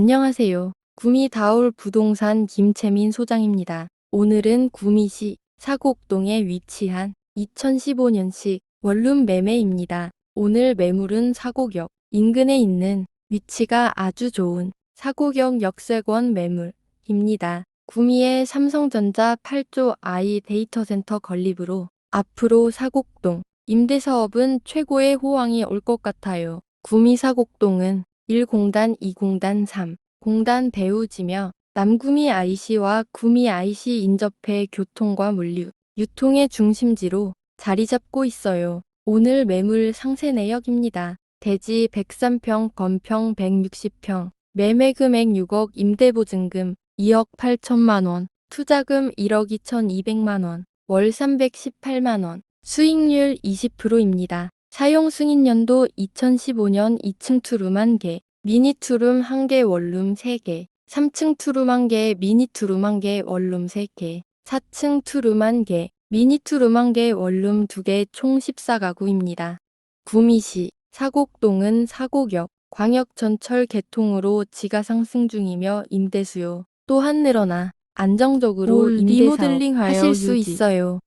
안녕하세요. 구미다울 부동산 김채민 소장입니다. 오늘은 구미시 사곡동에 위치한 2015년식 원룸 매매입니다. 오늘 매물은 사곡역 인근에 있는 위치가 아주 좋은 사곡역 역세권 매물입니다. 구미의 삼성전자 8조 I 데이터센터 건립으로 앞으로 사곡동 임대사업은 최고의 호황이 올 것 같아요. 구미 사곡동은 1공단, 2공단, 3 공단 배우지며 남구미 IC와 구미 IC 인접해 교통과 물류, 유통의 중심지로 자리 잡고 있어요. 오늘 매물 상세 내역입니다. 대지 103평, 건평 160평, 매매 금액 6억, 임대보증금 2억 8천만 원, 투자금 1억 2,200만 원, 월 318만 원, 수익률 20%입니다. 사용 승인 연도 2015년 2층 투룸 1개, 미니 투룸 1개, 원룸 3개, 3층 투룸 1개, 미니 투룸 1개, 원룸 3개, 4층 투룸 1개, 미니 투룸 1개, 원룸 2개, 총 14가구입니다. 구미시 사곡동은 사곡역 광역전철 개통으로 지가 상승 중이며 임대 수요 또한 늘어나 안정적으로 올 임대 리모델링하여 하실 수 유지. 있어요.